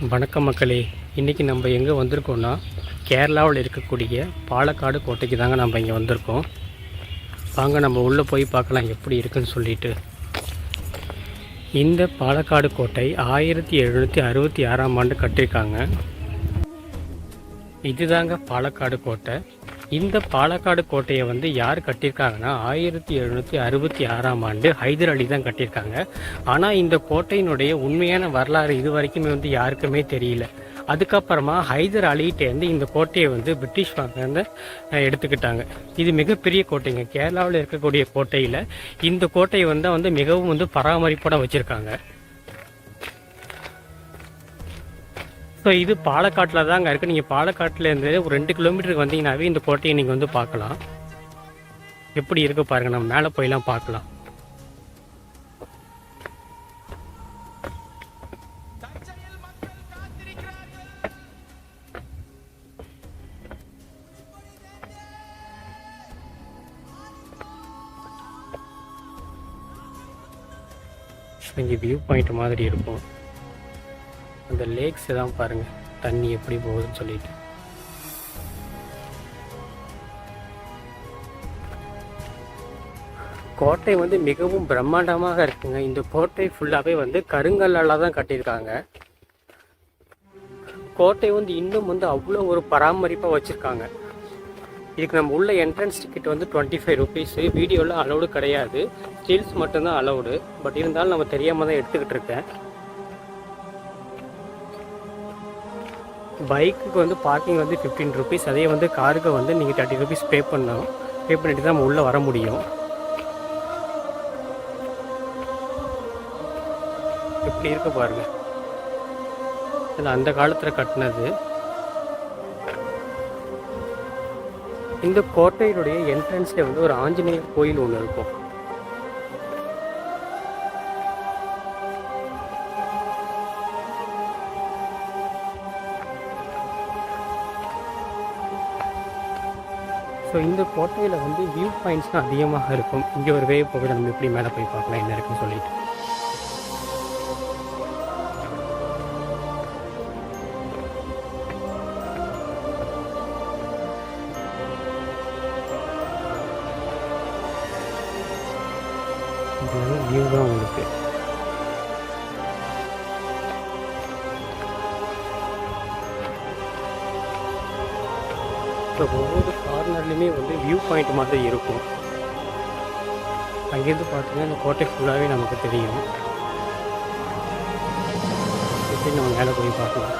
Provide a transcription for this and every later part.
வணக்கம் மக்களே. இன்றைக்கி நம்ம எங்கே வந்திருக்கோம்னா கேரளாவில் இருக்கக்கூடிய பாலக்காடு கோட்டைக்கு தாங்க நம்ம இங்கே வந்திருக்கோம். வாங்க நம்ம உள்ளே போய் பார்க்கலாம் எப்படி இருக்குன்னு சொல்லிட்டு. இந்த பாலக்காடு கோட்டை ஆயிரத்தி எழுநூற்றி அறுபத்தி ஆறாம் ஆண்டு கட்டியிருக்காங்க. இதுதாங்க பாலக்காடு கோட்டை. இந்த பாலக்காடு கோட்டையை வந்து யார் கட்டியிருக்காங்கன்னா ஆயிரத்தி எழுநூற்றி அறுபத்தி ஆறாம் ஆண்டு ஹைதர் அலி தான் கட்டியிருக்காங்க. ஆனால் இந்த கோட்டையினுடைய உண்மையான வரலாறு இது வரைக்குமே வந்து யாருக்குமே தெரியல. அதுக்கப்புறமா ஹைதர் அலிகிட்டேருந்து இந்த கோட்டையை வந்து பிரிட்டிஷ் வந்து எடுத்துக்கிட்டாங்க. இது மிகப்பெரிய கோட்டைங்க. கேரளாவில் இருக்கக்கூடிய கோட்டையில் இந்த கோட்டையை வந்து வந்து மிகவும் வந்து பராமரிப்போட வச்சுருக்காங்க. ஸோ இது பாலக்காட்டில் தாங்க இருக்குது நீங்கள் பாலக்காட்டிலேருந்து ஒரு ரெண்டு கிலோமீட்டருக்கு வந்தீங்கன்னாவே இந்த கோட்டையை நீங்கள் வந்து பார்க்கலாம். எப்படி இருக்கு பாருங்க. நம்ம மேலே போயெல்லாம் பார்க்கலாம். இங்கே வியூ பாயிண்ட் மாதிரி இருக்கும். அந்த லேக்ஸ் தான் பாருங்கள் தண்ணி எப்படி போகுதுன்னு சொல்லிட்டு. கோட்டை வந்து மிகவும் பிரம்மாண்டமாக இருக்குங்க. இந்த கோட்டை ஃபுல்லாகவே வந்து கருங்கல்லால் தான் கட்டியிருக்காங்க. கோட்டை வந்து இன்னும் வந்து அவ்வளோ ஒரு பராமரிப்பாக வச்சுருக்காங்க. இதுக்கு நம்ம உள்ள என்ட்ரன்ஸ் டிக்கெட் வந்து டுவெண்ட்டி ஃபைவ் ருபீஸு வீடியோவில் அலௌடு கிடையாது. ஸ்டில்ஸ் மட்டும்தான் அலௌடு பட் இருந்தாலும் நம்ம தெரியாமல் தான் எடுத்துக்கிட்டு இருக்கேன். பைக்குக்கு வந்து பார்க்கிங் வந்து ஃபிஃப்டீன் ருபீஸ் அதே வந்து காருக்கு வந்து நீங்கள் தேர்ட்டி ருபீஸ் பே பண்ணணும் பே பண்ணிட்டு தான் நம்ம உள்ளே வர முடியும். எப்படி இருக்க பாருங்க. இது அந்த காலத்தில் கட்டினது. இந்த கோட்டையினுடைய என்ட்ரன்ஸில் வந்து ஒரு ஆஞ்சநேயர் கோயில் ஒன்று இருக்கும். ஸோ இந்த கோட்டையில் வந்து வியூ பாயிண்ட்ஸ்லாம் அதிகமாக இருக்கும். இங்கே ஒரு வே போக நம்ம எப்படி மேலே போய் பார்க்கலாம் என்ன இருக்குன்னு சொல்லிட்டு. வியூ தான் உங்களுக்கு ஸோ ஒவ்வொரு கார்னர்லேயுமே வந்து வியூ பாயிண்ட் மாதிரி இருக்கும். அங்கேருந்து பார்த்தீங்கன்னா இந்த கோட்டை ஃபுல்லாகவே நமக்கு தெரியும். எப்படி நம்ம மேலே போய் பார்க்கலாம்.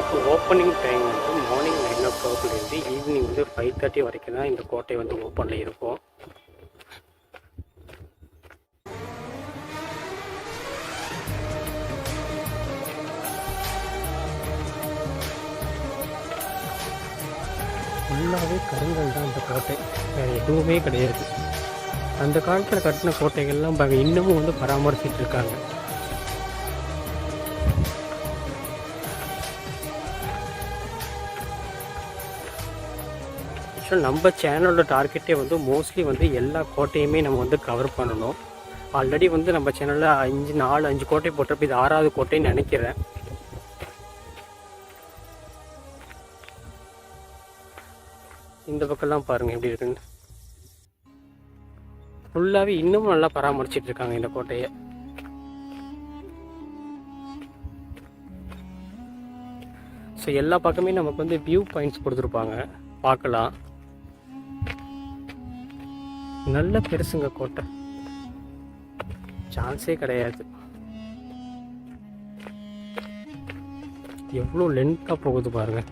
இப்போ ஓப்பனிங் டைம் வந்து மார்னிங் நைன் ஓ கிளாக்லேருந்து ஈவினிங் வந்து ஃபைவ் தேர்ட்டி வரைக்கும் தான் இந்த கோட்டை வந்து ஓப்பனில் இருக்கும். ஃபுல்லாகவே கருங்கல் தான் அந்த கோட்டை. வேறு எதுவுமே கிடையாது. அந்த காலத்தில் கட்டின கோட்டைகள்லாம் பாருங்க இன்னமும் வந்து பராமரிச்சிட்டு ஆக்சுவல் நம்ம சேனலோட டார்கெட்டே வந்து மோஸ்ட்லி வந்து எல்லா கோட்டையுமே நம்ம வந்து கவர் பண்ணணும். ஆல்ரெடி வந்து நம்ம சேனலில் அஞ்சு நாலு அஞ்சு கோட்டை போட்டிருப்ப இது ஆறாவது கோட்டைன்னு நினைக்கிறேன். இந்த பக்கம்லாம் பாருங்கள் எப்படி இருக்குன்னு. ஃபுல்லாகவே இன்னமும் நல்லா பராமரிச்சிட்டு இருக்காங்க இந்த கோட்டையை. ஸோ எல்லா பக்கமே நமக்கு வந்து வியூ பாயிண்ட்ஸ் கொடுத்துருப்பாங்க. பார்க்கலாம். நல்ல பெருசுங்க கோட்டை. சான்ஸே கிடையாது. எவ்வளோ லென்த்தாக போகுது பாருங்கள்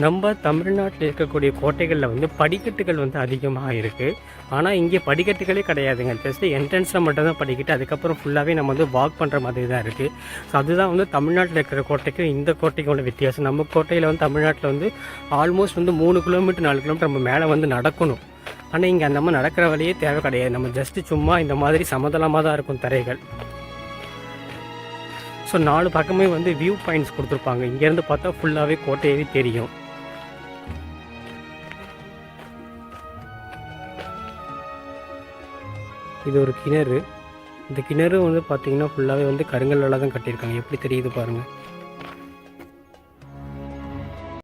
நம்ம தமிழ்நாட்டில் இருக்கக்கூடிய கோட்டைகளில் வந்து படிக்கட்டுகள் வந்து அதிகமாக இருக்குது ஆனால் இங்கே படிக்கட்டுகளே கிடையாதுங்க. ஜஸ்ட் என்ட்ரன்ஸில் மட்டும்தான் படிக்கட்டு அதுக்கப்புறம் ஃபுல்லாகவே நம்ம வந்து வாக் பண்ணுற மாதிரி தான் இருக்குது ஸோ அதுதான் வந்து தமிழ்நாட்டில் இருக்கிற கோட்டைக்கும் இந்த கோட்டைக்கும் உள்ள வித்தியாசம். நம்ம கோட்டையில் வந்து தமிழ்நாட்டில் வந்து ஆல்மோஸ்ட் வந்து மூணு கிலோமீட்டர் நாலு கிலோமீட்டர் நம்ம மேலே வந்து நடக்கணும். ஆனால் இங்கே அந்த மாதிரி நடக்கிற வழியே தேவை கிடையாது. நம்ம ஜஸ்ட்டு சும்மா இந்த மாதிரி சமதளமாக தான் இருக்கும் தரைகள். ஸோ நாலு பக்கமே வந்து வியூ பாயிண்ட்ஸ் கொடுத்துருப்பாங்க. இங்கேருந்து பார்த்தா ஃபுல்லாகவே கோட்டையவே தெரியும். இது ஒரு கிணறு. இந்த கிணறு வந்து பார்த்திங்கன்னா ஃபுல்லாகவே வந்து கருங்கல்லால் தான் கட்டியிருக்காங்க. எப்படி தெரியுது பாருங்கள்